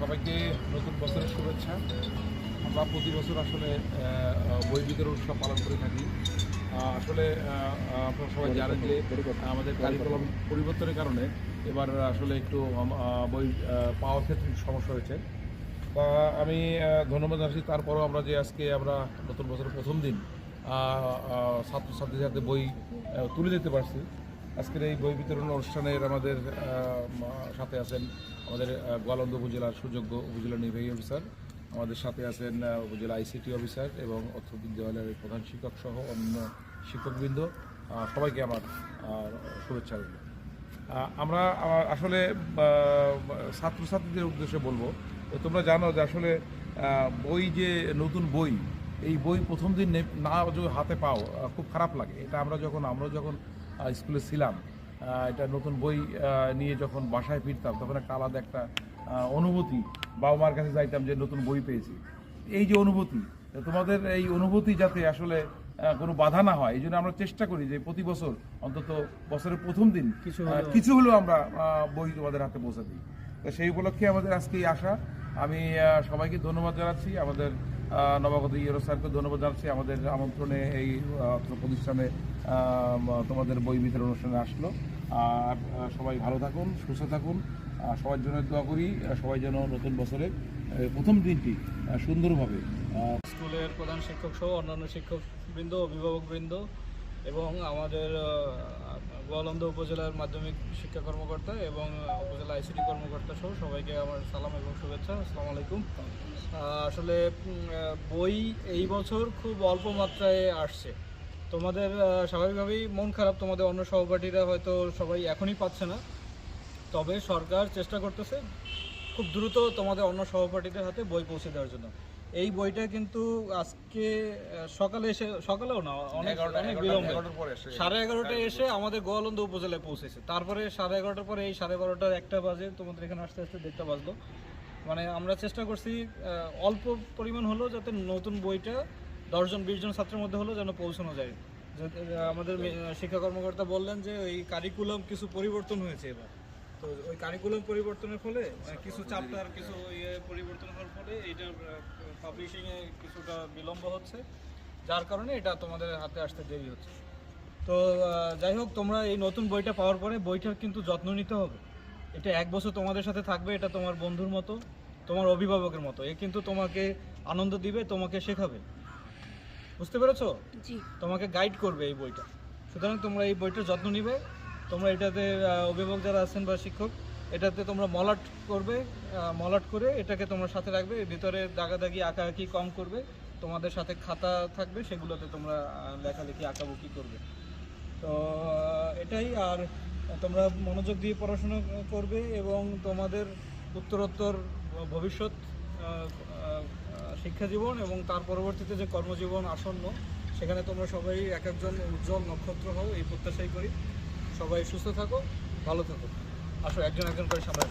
সবাইকে নতুন বছরের শুভেচ্ছা। আমরা প্রতি বছর আসলে বই বিতরণ উৎসব পালন করে থাকি। আসলে আপনারা সবাই জানেন যে আমাদের কারিকুলাম পরিবর্তনের কারণে এবার আসলে একটু বই পাওয়ার ক্ষেত্রে সমস্যা হয়েছে। তা আমি ধন্যবাদ জানাচ্ছি। তারপরেও আমরা যে আজকে আমরা নতুন বছরের প্রথম দিন ছাত্রছাত্রীদের হাতে বই তুলে দিতে পারছি। আজকের এই বই বিতরণ অনুষ্ঠানের আমাদের সাথে আছেন আমাদের গোয়ালন্দ উপজেলার সুযোগ্য উপজেলা নির্বাহী অফিসার, আমাদের সাথে আছেন উপজেলা আইসিটি অফিসার এবং অর্থ বিদ্যালয়ের প্রধান শিক্ষক সহ অন্য শিক্ষকবৃন্দ সবাইকে আমার শুভেচ্ছা রইল। আমরা আসলে ছাত্রছাত্রীদের উদ্দেশ্যে বলব তোমরা জানো যে আসলে বই যে নতুন বই এই বই প্রথম দিন নে- যদি হাতে পাও খুব খারাপ লাগে। এটা আমরা যখন আমরা যখন স্কুলে ছিলাম এটা নতুন বই নিয়ে যখন বাসায় ফিরতাম তখন একটা আলাদা একটা অনুভূতি বাবা মার কাছে যাইতাম যে নতুন বই পেয়েছি। এই যে অনুভূতি তোমাদের এই অনুভূতি যাতে আসলে কোনো বাধা না হয় এই জন্য আমরা চেষ্টা করি যে প্রতি বছর অন্তত বছরের প্রথম দিন কিছু কিছু হলেও আমরা বই তোমাদের হাতে পৌঁছে দিই। তো সেই উপলক্ষে আমাদের আজকে এই আসা আমি সবাইকে ধন্যবাদ জানাচ্ছি। আমাদের নবাগত ইয়েরো স্যারকে ধন্যবাদ জানাচ্ছি। আমাদের আমন্ত্রণে এই প্রতিষ্ঠানে তোমাদের বই বিতরণ অনুষ্ঠানে আসলো। আর সবাই ভালো থাকুন, সুস্থ থাকুন। সবার জন্য দোয়া করি সবাই যেন নতুন বছরের প্রথম দিনটি সুন্দরভাবে স্কুলের প্রধান শিক্ষক সহ অন্যান্য শিক্ষকবৃন্দ, অভিভাবকবৃন্দ এবং আমাদের গোয়ালন্দ উপজেলার মাধ্যমিক শিক্ষা কর্মকর্তা এবং উপজেলা আইসিডি কর্মকর্তা সহ সবাইকে আমার সালাম এবং শুভেচ্ছা। আসসালামু আলাইকুম। আসলে বই এই বছর খুব অল্প মাত্রায় আসছে। তোমাদের স্বাভাবিকভাবেই মন খারাপ, তোমাদের অন্য সহপাঠীরা হয়তো সবাই এখনই পাচ্ছে না। তবে সরকার চেষ্টা করতেছে খুব দ্রুত তোমাদের অন্য সহপাঠীদের হাতে বই পৌঁছে দেওয়ার জন্য। এই বইটা কিন্তু আজকে সকালে এসে সকালেও না অনেক অনেক বিলম্বে। সাড়ে এগারোটায় এসে আমাদের গোয়ালন্দ উপজেলায় পৌঁছেছে। তারপরে সাড়ে এগারোটার পরে এই সাড়ে বারোটার একটা বাজে তোমাদের এখানে আস্তে আস্তে দেড়টা বাজলো। মানে আমরা চেষ্টা করছি অল্প পরিমাণ হলো যাতে নতুন বইটা দশজন বিশ জন ছাত্রের মধ্যে হলো যেন পৌঁছানো যায়। আমাদের শিক্ষা কর্মকর্তা বললেন যে এই কারিকুলাম কিছু পরিবর্তন হয়েছে এবার। তো ওই কারিকুলাম পরিবর্তনের ফলে? মানে কিছু চ্যাপ্টার কিছু ইয়ে পরিবর্তন হওয়ার ফলে এইটার পাবলিশিংয়ে কিছুটা বিলম্ব হচ্ছে যার কারণে এটা তোমাদের হাতে আসতে দেরি হচ্ছে। তো যাই হোক তোমরা এই নতুন বইটা পাওয়ার পরে বইটার কিন্তু যত্ন নিতে হবে। এটা এক বছর তোমাদের সাথে থাকবে এটা তোমার বন্ধুর মতো তোমার অভিভাবকের মতো। এ কিন্তু তোমাকে আনন্দ দিবে তোমাকে শেখাবে। বুঝতে পেরেছ? জি। তোমাকে গাইড করবে এই বইটা। সুতরাং তোমরা এই বইটার যত্ন নিবে। তোমরা এটাতে অভিভাবক যারা আছেন বা শিক্ষক, এটাতে তোমরা মলাট করবে মলাট করে এটাকে তোমরা সাথে রাখবে ভিতরে দাগাদাগি, আঁকাআঁকি কম করবে, তোমাদের সাথে খাতা থাকবে, সেগুলোতে তোমরা লেখালেখি, আঁকাবুকি করবে। তো এটাই, আর তোমরা মনোযোগ দিয়ে পড়াশোনা করবে এবং তোমাদের উত্তরোত্তর ভবিষ্যৎ শিক্ষা জীবন এবং তার পরবর্তীতে যে কর্মজীবন আসন্ন, সেখানে তোমরা সবাই এক একজন উজ্জ্বল নক্ষত্র হও, এই প্রত্যাশাই করি। সবাই সুস্থ থাকো ভালো থাকো আসো একজন একজন করে সামনে।